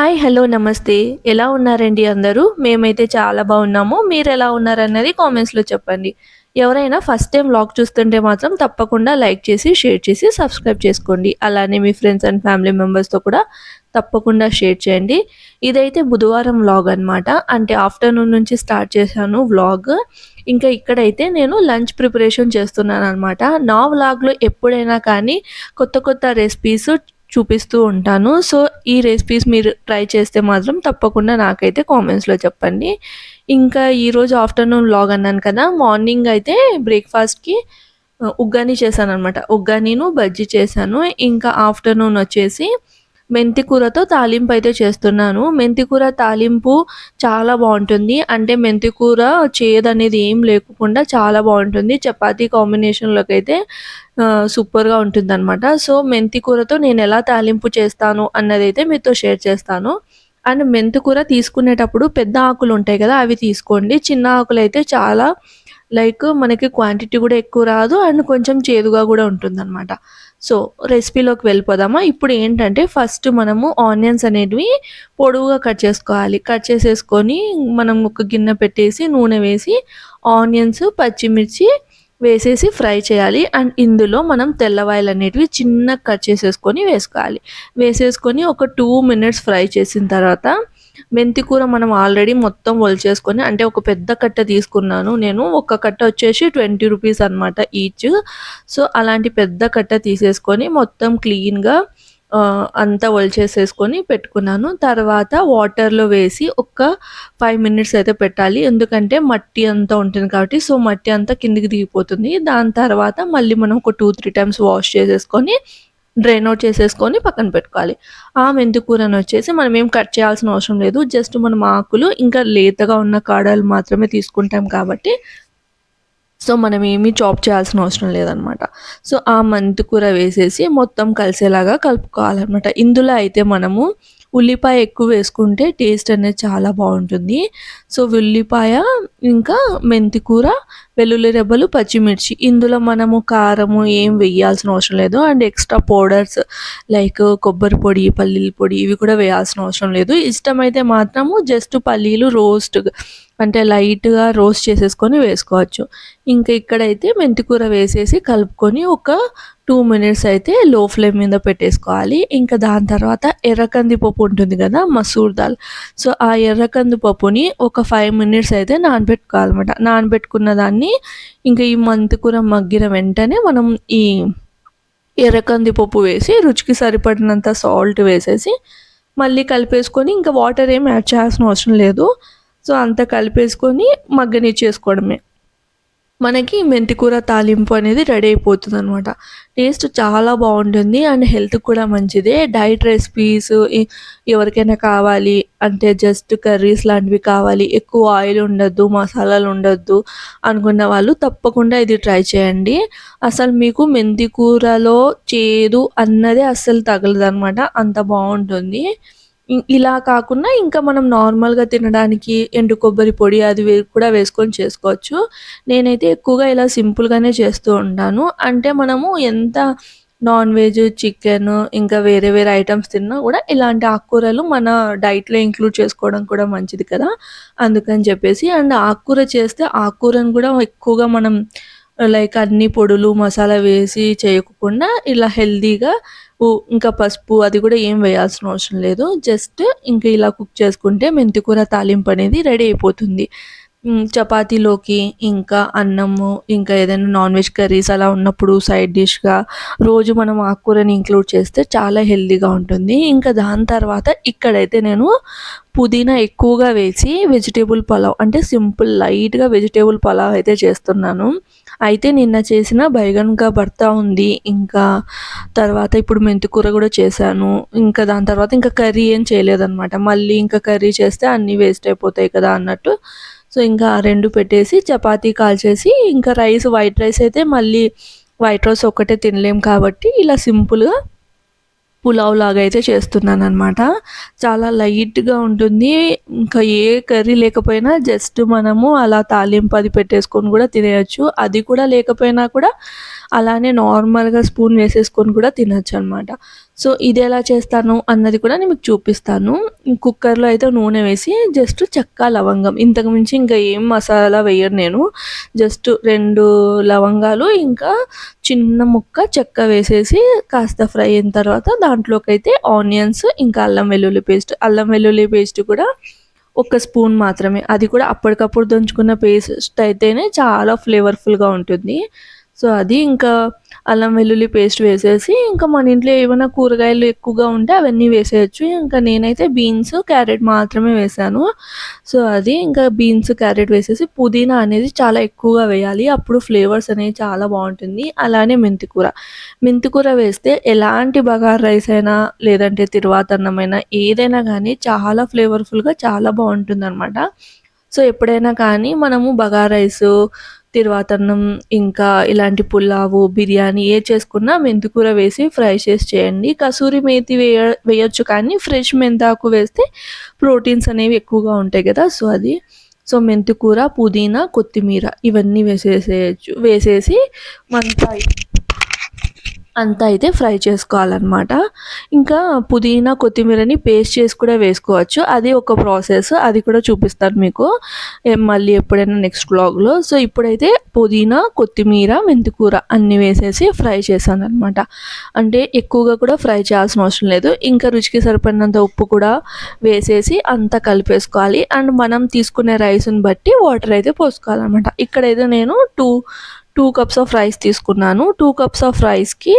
Hi hello నమస్తే. ఎలా ఉన్నారండి అందరూ? మేమైతే చాలా బాగున్నాము. మీరు ఎలా ఉన్నారన్నది కామెంట్స్లో చెప్పండి. ఎవరైనా ఫస్ట్ టైం వ్లాగ్ చూస్తుంటే మాత్రం తప్పకుండా లైక్ చేసి షేర్ చేసి సబ్స్క్రైబ్ చేసుకోండి. అలానే మీ ఫ్రెండ్స్ అండ్ ఫ్యామిలీ మెంబర్స్తో కూడా తప్పకుండా షేర్ చేయండి. ఇదైతే బుధవారం వ్లాగ్ అనమాట అంటే ఆఫ్టర్నూన్ నుంచి స్టార్ట్ చేశాను వ్లాగ్. ఇంకా ఇక్కడైతే నేను లంచ్ ప్రిపరేషన్ చేస్తున్నాను అనమాట నా వ్లాగ్లో ఎప్పుడైనా కానీ కొత్త కొత్త రెసిపీస్ చూపిస్తూ ఉంటాను. సో ఈ రెసిపీస్ మీరు ట్రై చేస్తే మాత్రం తప్పకుండా నాకైతే కామెంట్స్లో చెప్పండి. ఇంకా ఈరోజు ఆఫ్టర్నూన్ లాగ్ అన్నాను కదా మార్నింగ్ అయితే బ్రేక్ఫాస్ట్కి ఉగ్గాని చేశాను అనమాట ఉగ్గానీను బజ్జీ చేశాను. ఇంకా ఆఫ్టర్నూన్ వచ్చేసి మెంతి కూరతో తాలింపు అయితే చేస్తున్నాను. మెంతి కూర తాలింపు చాలా బాగుంటుంది. అంటే మెంతి కూర చేదు అనేది ఏం లేకుండా చాలా బాగుంటుంది. చపాతీ కాంబినేషన్లోకి అయితే సూపర్గా ఉంటుంది అనమాట సో మెంతి కూరతో నేను ఎలా తాలింపు చేస్తాను అన్నది అయితే మీతో షేర్ చేస్తాను. అండ్ మెంతి కూర తీసుకునేటప్పుడు పెద్ద ఆకులు ఉంటాయి కదా అవి తీసుకోండి. చిన్న ఆకులు అయితే చాలా లైక్ మనకి క్వాంటిటీ కూడా ఎక్కువ రాదు. అండ్ కొంచెం చేదుగా కూడా ఉంటుంది అనమాట సో రెసిపీలోకి వెళ్ళిపోదామా? ఇప్పుడు ఏంటంటే ఫస్ట్ మనము ఆనియన్స్ అనేటివి పొడవుగా కట్ చేసుకోవాలి. కట్ చేసేసుకొని మనం ఒక గిన్నె పెట్టేసి నూనె వేసి ఆనియన్స్ పచ్చిమిర్చి వేసేసి ఫ్రై చేయాలి. అండ్ ఇందులో మనం తెల్లవాయలు అనేటివి చిన్న కట్ చేసేసుకొని వేసుకోవాలి. వేసేసుకొని ఒక టూ మినిట్స్ ఫ్రై చేసిన తర్వాత మెంతి కూర మనం ఆల్రెడీ మొత్తం ఒలిచేసుకొని అంటే ఒక పెద్ద కట్ట తీసుకున్నాను. నేను ఒక కట్ట వచ్చేసి ట్వంటీ రూపీస్ అనమాట ఈచ్. సో అలాంటి పెద్ద కట్ట తీసేసుకొని మొత్తం క్లీన్గా అంతా ఒలిచేసేసుకొని పెట్టుకున్నాను. తర్వాత వాటర్లో వేసి ఒక ఫైవ్ మినిట్స్ అయితే పెట్టాలి. ఎందుకంటే మట్టి అంతా ఉంటుంది కాబట్టి సో మట్టి అంతా కిందికి దిగిపోతుంది. దాని తర్వాత మళ్ళీ మనం ఒక టూ త్రీ టైమ్స్ వాష్ చేసేసుకొని డ్రైన్ అవుట్ చేసేసుకొని పక్కన పెట్టుకోవాలి. ఆ మెంతి కూరను వచ్చేసి మనం ఏం కట్ చేయాల్సిన అవసరం లేదు. జస్ట్ మనం ఆకులు ఇంకా లేతగా ఉన్న కాడలు మాత్రమే తీసుకుంటాం కాబట్టి సో మనం ఏమీ చాప్ చేయాల్సిన అవసరం లేదనమాట. సో ఆ మెంతి కూర వేసేసి మొత్తం కలిసేలాగా కలుపుకోవాలన్నమాట. ఇందులో అయితే మనము ఉల్లిపాయ ఎక్కువ వేసుకుంటే టేస్ట్ అనేది చాలా బాగుంటుంది. సో ఉల్లిపాయ ఇంకా మెంతి కూర వెల్లుల్లి రెబ్బలు పచ్చిమిర్చి. ఇందులో మనము కారము ఏం వేయాల్సిన అవసరం లేదు. అండ్ ఎక్స్ట్రా పౌడర్స్ లైక్ కొబ్బరి పొడి పల్లీల పొడి ఇవి కూడా వేయాల్సిన అవసరం లేదు. ఇష్టమైతే మాత్రము జస్ట్ పల్లీలు రోస్ట్ అంటే లైట్గా రోస్ట్ చేసేసుకొని వేసుకోవచ్చు. ఇంకా ఇక్కడైతే మెంతికూర వేసేసి కలుపుకొని ఒక టూ మినిట్స్ అయితే లో ఫ్లేమ్ మీద పెట్టేసుకోవాలి. ఇంకా దాని తర్వాత ఎర్రకంది పప్పు ఉంటుంది కదా మసూర్ దాల్. సో ఆ ఎర్రకంది పప్పుని ఒక ఫైవ్ మినిట్స్ అయితే నానబెట్టుకోవాలన్నమాట. నానబెట్టుకున్న దాన్ని ఇంకా ఈ మెంతికూర మగ్గిన వెంటనే మనం ఈ ఎర్రకంది పప్పు వేసి రుచికి సరిపడినంత సాల్ట్ వేసేసి మళ్ళీ కలిపేసుకొని ఇంకా వాటర్ ఏం యాడ్ చేయాల్సిన అవసరం లేదు. సో అంతా కలిపేసుకొని మగ్గనిచ్చేసుకోవడమే మనకి మెంతికూర తాలింపు అనేది రెడీ అయిపోతుంది అనమాట టేస్ట్ చాలా బాగుంటుంది అండ్ హెల్త్ కూడా మంచిదే. డైట్ రెసిపీస్ ఎవరికైనా కావాలి అంటే జస్ట్ కర్రీస్ లాంటివి కావాలి ఎక్కువ ఆయిల్ ఉండొద్దు మసాలాలు ఉండొద్దు అనుకున్న వాళ్ళు తప్పకుండా ఇది ట్రై చేయండి. అసలు మీకు మెంతి కూరలో చేదు అన్నదే అస్సలు తగలదు అనమాట అంత బాగుంటుంది. ఇలా కాకుండా ఇంకా మనం నార్మల్గా తినడానికి ఎండు కొబ్బరి పొడి అది కూడా వేసుకొని చేసుకోవచ్చు. నేనైతే ఎక్కువగా ఇలా సింపుల్గానే చేస్తూ ఉంటాను. అంటే మనము ఎంత నాన్ వెజ్ చికెన్ ఇంకా వేరే వేరే ఐటమ్స్ తిన్నా కూడా ఇలాంటి ఆకుకూరలు మన డైట్లో ఇంక్లూడ్ చేసుకోవడం కూడా మంచిది కదా. అందుకని చెప్పేసి అండ్ ఆకుకూర చేస్తే ఆకుకూరను కూడా ఎక్కువగా మనం లైక్ అన్ని పొడులు మసాలా వేసి చేయకుండా ఇలా హెల్దీగా ఇంకా పసుపు అది కూడా ఏం వేయాల్సిన అవసరం లేదు. జస్ట్ ఇంకా ఇలా కుక్ చేసుకుంటే మెంతికూర తాలింపు అనేది రెడీ అయిపోతుంది. చపాతీలోకి ఇంకా అన్నము ఇంకా ఏదైనా నాన్ వెజ్ కర్రీస్ అలా ఉన్నప్పుడు సైడ్ డిష్గా రోజు మనం ఆకుకూరని ఇంక్లూడ్ చేస్తే చాలా హెల్తీగా ఉంటుంది. ఇంకా దాని తర్వాత ఇక్కడైతే నేను పుదీనా ఎక్కువగా వేసి వెజిటేబుల్ పలావ్ అంటే సింపుల్ లైట్గా వెజిటేబుల్ పలావ్ అయితే చేస్తున్నాను. అయితే నిన్న చేసిన బైగన్గా భర్త ఉంది. ఇంకా తర్వాత ఇప్పుడు మెంతికూర కూడా చేశాను. ఇంకా దాని తర్వాత ఇంకా కర్రీ ఏం చేయలేదన్నమాట. మళ్ళీ ఇంకా కర్రీ చేస్తే అన్నీ వేస్ట్ అయిపోతాయి కదా అన్నట్టు. సో ఇంకా రెండు పెట్టేసి చపాతీ కాల్చేసి ఇంకా రైస్ వైట్ రైస్ అయితే మళ్ళీ వైట్ రైస్ ఒక్కటే తినలేం కాబట్టి ఇలా సింపుల్గా పులావ్ లాగా అయితే చేస్తున్నాను అనమాట చాలా లైట్గా ఉంటుంది. ఇంకా ఏ కర్రీ లేకపోయినా జస్ట్ మనము అలా తాలింపు అది పెట్టేసుకొని కూడా తినేయచ్చు. అది కూడా లేకపోయినా కూడా అలానే నార్మల్గా స్పూన్ వేసేసుకొని కూడా తినచ్చు అనమాట సో ఇది ఎలా చేస్తాను అన్నది కూడా నేను మీకు చూపిస్తాను. కుక్కర్లో అయితే నూనె వేసి జస్ట్ చెక్క లవంగం. ఇంతకు మించి ఇంకా ఏం మసాలా వేయను నేను. జస్ట్ రెండు లవంగాలు ఇంకా చిన్న ముక్క చెక్క వేసేసి కాస్త ఫ్రై అయిన తర్వాత దాంట్లోకి అయితే ఆనియన్స్ ఇంకా అల్లం వెల్లుల్లి పేస్ట్. అల్లం వెల్లుల్లి పేస్ట్ కూడా ఒక స్పూన్ మాత్రమే. అది కూడా అప్పటికప్పుడు దంచుకున్న పేస్ట్ అయితేనే చాలా ఫ్లేవర్ఫుల్గా ఉంటుంది. సో అది ఇంకా అల్లం వెల్లుల్లి పేస్ట్ వేసేసి ఇంకా మన ఇంట్లో ఏమైనా కూరగాయలు ఎక్కువగా ఉంటే అవన్నీ వేసేయచ్చు. ఇంకా నేనైతే బీన్స్ క్యారెట్ మాత్రమే వేసాను. సో అది ఇంకా బీన్స్ క్యారెట్ వేసేసి పుదీనా అనేది చాలా ఎక్కువగా వేయాలి. అప్పుడు ఫ్లేవర్స్ అనేవి చాలా బాగుంటుంది. అలానే మెంతికూర. మెంతికూర వేస్తే ఎలాంటి బగార్ రైస్ అయినా లేదంటే తిరువాతన్నమైనా ఏదైనా కానీ చాలా ఫ్లేవర్ఫుల్గా చాలా బాగుంటుంది అనమాట సో ఎప్పుడైనా కానీ మనము బగార్ రైసు తిరువాతన్నం ఇంకా ఇలాంటి పులావు బిర్యానీ ఏ చేసుకున్నా మెంతికూర వేసి ఫ్రై చేసి చేయండి. కసూరి మేతి వేయ వేయొచ్చు కానీ ఫ్రెష్ మెంతాకు వేస్తే ప్రోటీన్స్ అనేవి ఎక్కువగా ఉంటాయి కదా సో అది. సో మెంతికూర పుదీనా కొత్తిమీర ఇవన్నీ వేసేసేయచ్చు వేసేసి మంతా అంతా అయితే ఫ్రై చేసుకోవాలన్నమాట. ఇంకా పుదీనా కొత్తిమీరని పేస్ట్ చేసి కూడా వేసుకోవచ్చు. అది ఒక ప్రాసెస్. అది కూడా చూపిస్తాను మీకు. మళ్ళీ ఎప్పుడైనా నెక్స్ట్ బ్లాగ్లో సో ఇప్పుడైతే పుదీనా కొత్తిమీర మెంతికూర అన్నీ వేసేసి ఫ్రై చేశాను అనమాట అంటే ఎక్కువగా కూడా ఫ్రై చేయాల్సిన అవసరం లేదు. ఇంకా రుచికి సరిపడినంత ఉప్పు కూడా వేసేసి అంతా కలిపేసుకోవాలి. అండ్ మనం తీసుకునే రైస్ని బట్టి వాటర్ అయితే పోసుకోవాలన్నమాట. ఇక్కడైతే నేను two two cups of rice తీసుకున్నాను. టూ కప్స్ ఆఫ్ రైస్కి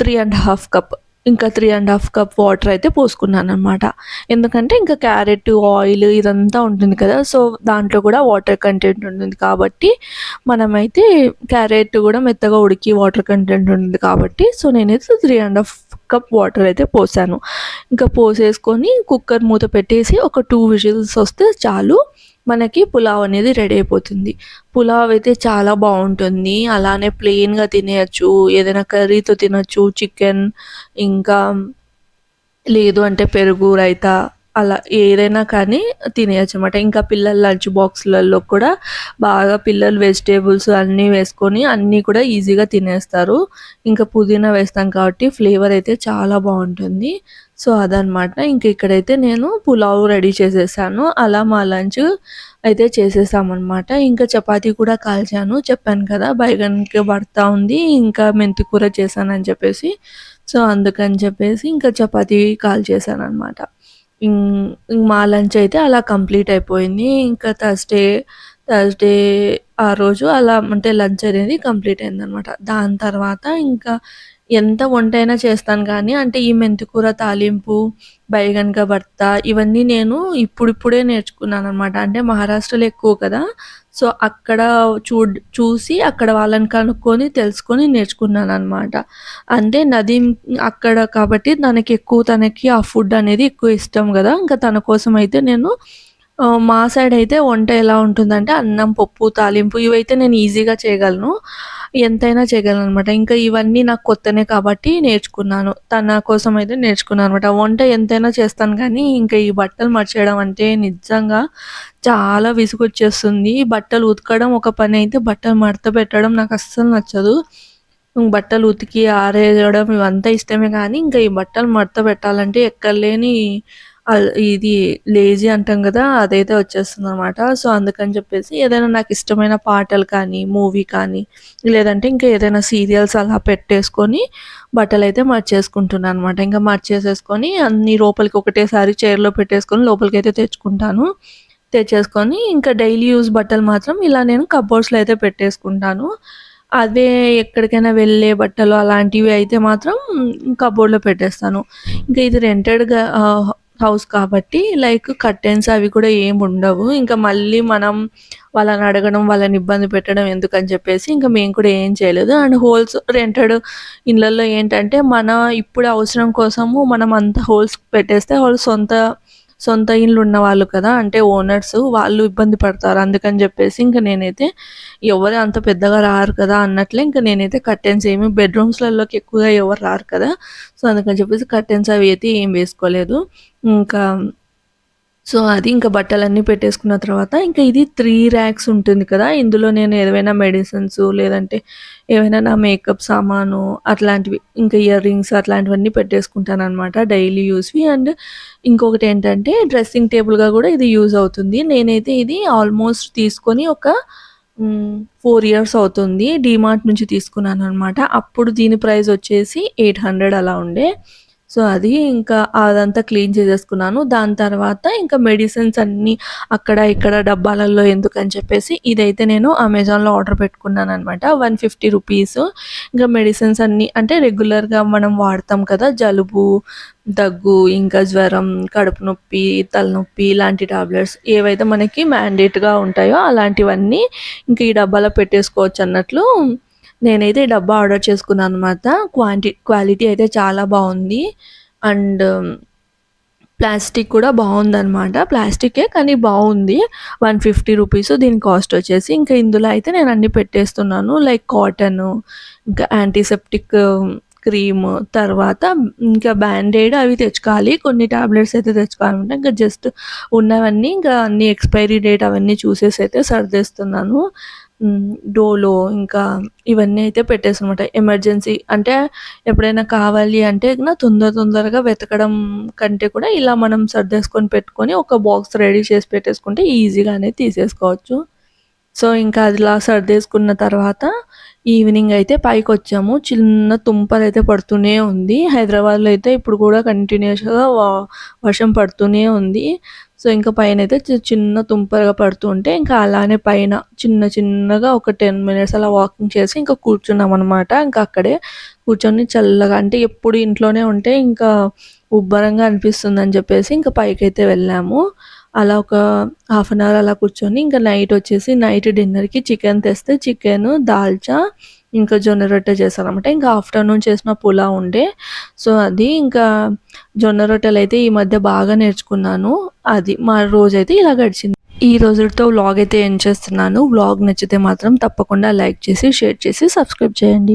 త్రీ అండ్ హాఫ్ కప్ ఇంకా three and half cup water అయితే పోసుకున్నాను అనమాట ఎందుకంటే ఇంకా క్యారెట్ ఆయిల్ ఇదంతా ఉంటుంది కదా సో దాంట్లో కూడా వాటర్ కంటెంట్ ఉంటుంది కాబట్టి మనమైతే క్యారెట్ కూడా మెత్తగా ఉడికి వాటర్ కంటెంట్ ఉంటుంది కాబట్టి సో నేనైతే three and half cup water అయితే పోసాను. ఇంకా పోసేసుకొని కుక్కర్ మూత పెట్టేసి ఒక టూ విజిల్స్ వస్తే చాలు. మనకి పులావ్ అనేది రెడీ అయిపోతుంది. పులావ్ అయితే చాలా బాగుంటుంది. అలానే ప్లెయిన్గా తినేయచ్చు. ఏదైనా కర్రీతో తినచ్చు. చికెన్ ఇంకా లేదు అంటే పెరుగు రైతా అలా ఏదైనా కానీ తినేయచ్చు అనమాట ఇంకా పిల్లల లంచ్ బాక్స్లలో కూడా బాగా పిల్లలు వెజిటేబుల్స్ అన్నీ వేసుకొని అన్నీ కూడా ఈజీగా తినేస్తారు. ఇంకా పుదీనా వేస్తాం కాబట్టి ఫ్లేవర్ అయితే చాలా బాగుంటుంది. సో అదనమాట ఇంక ఇక్కడైతే నేను పులావ్ రెడీ చేసేసాను. అలా మా లంచ్ అయితే చేసేసామన్నమాట. ఇంకా చపాతీ కూడా కాల్చాను. చెప్పాను కదా బైగన్కి పడతా ఉంది ఇంకా మెంతి కూర చేశానని చెప్పేసి. సో అందుకని చెప్పేసి ఇంకా చపాతీ కాల్ చేశాను అనమాట మా లంచ్ అయితే అలా కంప్లీట్ అయిపోయింది. ఇంకా థర్స్డే థర్స్డే ఆ రోజు అలా అంటే లంచ్ అనేది కంప్లీట్ అయిందనమాట. దాని తర్వాత ఇంకా ఎంత వంట అయినా చేస్తాను కానీ అంటే ఈ మెంతికూర తాలింపు బైగన్క భర్త ఇవన్నీ నేను ఇప్పుడిప్పుడే నేర్చుకున్నాను అనమాట అంటే మహారాష్ట్రలో ఎక్కువ కదా సో అక్కడ చూ చూసి అక్కడ వాళ్ళని కనుక్కొని తెలుసుకొని నేర్చుకున్నాను అనమాట అంటే నది అక్కడ కాబట్టి తనకి ఎక్కువ తనకి ఆ ఫుడ్ అనేది ఎక్కువ ఇష్టం కదా. ఇంకా తన కోసం అయితే నేను మా సైడ్ అయితే వంట ఎలా ఉంటుందంటే అన్నం పప్పు తాలింపు ఇవైతే నేను ఈజీగా చేయగలను. ఎంతైనా చేయగలను అనమాట ఇంకా ఇవన్నీ నాకు కొత్తనే కాబట్టి నేర్చుకున్నాను. తన కోసం అయితే నేర్చుకున్నాను అనమాట వంట ఎంతైనా చేస్తాను కానీ ఇంకా ఈ బట్టలు మర్చేయడం అంటే నిజంగా చాలా విసుగొచ్చేస్తుంది. బట్టలు ఉతకడం ఒక పని అయితే బట్టలు మడత పెట్టడం నాకు అస్సలు నచ్చదు. బట్టలు ఉతికి ఆరేయడం ఇవంతా ఇష్టమే కానీ ఇంకా ఈ బట్టలు మడత పెట్టాలంటే ఎక్కడలేని ఇది లేజీ అంటాం కదా అదైతే వచ్చేస్తుంది అనమాట సో అందుకని చెప్పేసి ఏదైనా నాకు ఇష్టమైన పాటలు కానీ మూవీ కానీ లేదంటే ఇంకా ఏదైనా సీరియల్స్ అలా పెట్టేసుకొని బట్టలు అయితే మర్చేసుకుంటున్నాను అనమాట ఇంకా మర్చేసేసుకొని అన్ని లోపలికి ఒకటేసారి చైర్లో పెట్టేసుకొని లోపలికి అయితే తెచ్చుకుంటాను. తెచ్చేసుకొని ఇంకా డైలీ యూజ్ బట్టలు మాత్రం ఇలా నేను కబోర్డ్స్లో అయితే పెట్టేసుకుంటాను. అదే ఎక్కడికైనా వెళ్ళే బట్టలు అలాంటివి అయితే మాత్రం కబోర్డ్లో పెట్టేస్తాను. ఇంకా ఇది రెంటెడ్గా హౌస్ కాబట్టి లైక్ కర్టెన్స్ అవి కూడా ఏం ఉండవు. ఇంకా మళ్ళీ మనం వాళ్ళని అడగడం వాళ్ళని ఇబ్బంది పెట్టడం ఎందుకని చెప్పేసి ఇంకా మేము కూడా ఏం చేయలేదు. అండ్ హోల్స్ రెంటెడ్ ఇళ్ళల్లో ఏంటంటే మన ఇప్పుడు అవసరం కోసము మనం అంత హోల్స్ పెట్టేస్తే వాళ్ళు సొంత సొంత ఇండ్లు ఉన్న వాళ్ళు కదా అంటే ఓనర్స్ వాళ్ళు ఇబ్బంది పడతారు. అందుకని చెప్పేసి ఇంకా నేనైతే ఎవరు అంత పెద్దగా రారు కదా అన్నట్లే ఇంకా నేనైతే కర్టెన్స్ ఏమి బెడ్రూమ్స్లలోకి ఎక్కువగా ఎవరు రారు కదా. సో అందుకని చెప్పేసి కర్టెన్స్ అవి అయితే ఏం వేసుకోలేదు. ఇంకా సో అది ఇంకా బట్టలన్నీ పెట్టేసుకున్న తర్వాత ఇంకా ఇది త్రీ ర్యాక్స్ ఉంటుంది కదా. ఇందులో నేను ఏదైనా మెడిసిన్స్ లేదంటే ఏవైనా నా మేకప్ సామాను అట్లాంటివి ఇంకా ఇయర్ రింగ్స్ అట్లాంటివన్నీ పెట్టేసుకుంటాను అనమాట డైలీ యూస్వి అండ్ ఇంకొకటి ఏంటంటే డ్రెస్సింగ్ టేబుల్గా కూడా ఇది యూజ్ అవుతుంది. నేనైతే ఇది ఆల్మోస్ట్ తీసుకొని ఒక ఫోర్ ఇయర్స్ అవుతుంది. డీమార్ట్ నుంచి తీసుకున్నాను అనమాట అప్పుడు దీని ప్రైస్ వచ్చేసి ఎయిట్ హండ్రెడ్ అలా ఉండే. సో అది ఇంకా అదంతా క్లీన్ చేసేసుకున్నాను. దాని తర్వాత ఇంకా మెడిసిన్స్ అన్నీ అక్కడ ఇక్కడ డబ్బాలలో ఎందుకని చెప్పేసి ఇదైతే నేను అమెజాన్లో ఆర్డర్ పెట్టుకున్నాను అనమాట వన్ ఫిఫ్టీ రూపీస్. ఇంకా మెడిసిన్స్ అన్నీ అంటే రెగ్యులర్గా మనం వాడతాం కదా జలుబు దగ్గు ఇంకా జ్వరం కడుపు నొప్పి తలనొప్పి ఇలాంటి టాబ్లెట్స్ ఏవైతే మనకి మ్యాండేట్గా ఉంటాయో అలాంటివన్నీ ఇంకా ఈ డబ్బాలో పెట్టేసుకోవచ్చు అన్నట్లు నేనైతే డబ్బా ఆర్డర్ చేసుకున్నాను అనమాట క్వాంటి క్వాలిటీ అయితే చాలా బాగుంది. అండ్ ప్లాస్టిక్ కూడా బాగుందనమాట ప్లాస్టికే కానీ బాగుంది. వన్ ఫిఫ్టీ రూపీస్ దీని కాస్ట్ వచ్చేసి. ఇంకా ఇందులో అయితే నేను అన్ని పెట్టేస్తున్నాను. లైక్ కాటన్ ఇంకా యాంటీసెప్టిక్ క్రీమ్ తర్వాత ఇంకా బ్యాండేడ్ అవి తెచ్చుకోవాలి. కొన్ని టాబ్లెట్స్ అయితే తెచ్చుకోవాలంటే ఇంకా జస్ట్ ఉన్నవన్నీ ఇంకా అన్ని ఎక్స్పైరీ డేట్ అవన్నీ చూసేసి అయితే సర్దేస్తున్నాను. డోలో ఇంకా ఇవన్నీ అయితే పెట్టేసనమాట ఎమర్జెన్సీ అంటే ఎప్పుడైనా కావాలి అంటే నా తొందర తొందరగా వెతకడం కంటే కూడా ఇలా మనం సర్దేసుకొని పెట్టుకొని ఒక బాక్స్ రెడీ చేసి పెట్టేసుకుంటే ఈజీగానే తీసేసుకోవచ్చు. సో ఇంకా అదిలా సర్దేసుకున్న తర్వాత ఈవినింగ్ అయితే పైకి వచ్చాము చిన్న తుంపలు అయితే పడుతూనే ఉంది. హైదరాబాద్లో అయితే ఇప్పుడు కూడా కంటిన్యూస్గా వర్షం పడుతూనే ఉంది. సో ఇంకా పైన అయితే చిన్న తుంపరగా పడుతూ ఉంటే ఇంకా అలానే పైన చిన్న చిన్నగా ఒక టెన్ మినిట్స్ అలా వాకింగ్ చేసి ఇంకా కూర్చున్నాం అనమాట ఇంకా అక్కడే కూర్చొని చల్లగా అంటే ఎప్పుడు ఇంట్లోనే ఉంటే ఇంకా ఉబ్బరంగా అనిపిస్తుంది అని చెప్పేసి ఇంకా పైకి అయితే వెళ్ళాము. అలా ఒక హాఫ్ అన్ అవర్ అలా కూర్చొని ఇంకా నైట్ వచ్చేసి నైట్ డిన్నర్కి చికెన్ తెస్తే చికెన్ దాల్చా ఇంకా జొన్న రొట్టె చేశారనమాట ఇంకా ఆఫ్టర్నూన్ చేసిన పులా ఉండే. సో అది ఇంకా జొన్న రొట్టెలు అయితే ఈ మధ్య బాగా నేర్చుకున్నాను. అది మా రోజైతే ఇలా గడిచింది. ఈ రోజులతో వ్లాగ్ అయితే ఏం చేస్తున్నాను. వ్లాగ్ నచ్చితే మాత్రం తప్పకుండా లైక్ చేసి షేర్ చేసి సబ్స్క్రైబ్ చేయండి.